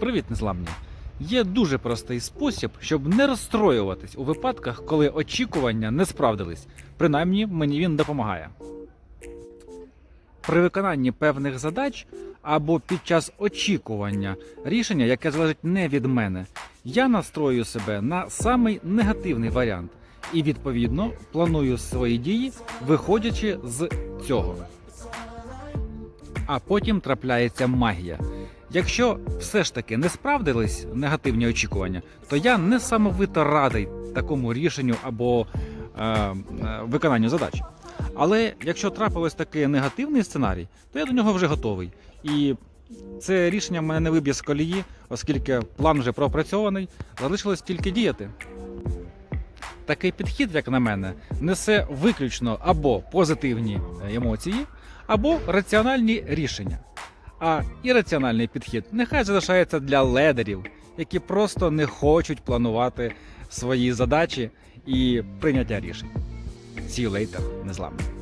Привіт, незламні! Є дуже простий спосіб, щоб не розстроюватись у випадках, коли очікування не справдились. Принаймні, мені він допомагає. При виконанні певних задач або під час очікування рішення, яке залежить не від мене, я настрою себе на самий негативний варіант і відповідно планую свої дії, виходячи з цього. А потім трапляється магія. Якщо все ж таки не справдились негативні очікування, то я не самовито радий такому рішенню або е, е, виконанню задач. Але якщо трапилось такий негативний сценарій, то я до нього вже готовий. І це рішення мене не виб'є з колії, оскільки план вже пропрацьований, залишилось тільки діяти. Такий підхід, як на мене, несе виключно або позитивні емоції, або раціональні рішення. А ірраціональний підхід нехай залишається для ледерів, які просто не хочуть планувати свої задачі і прийняття рішень. See you later, незламний.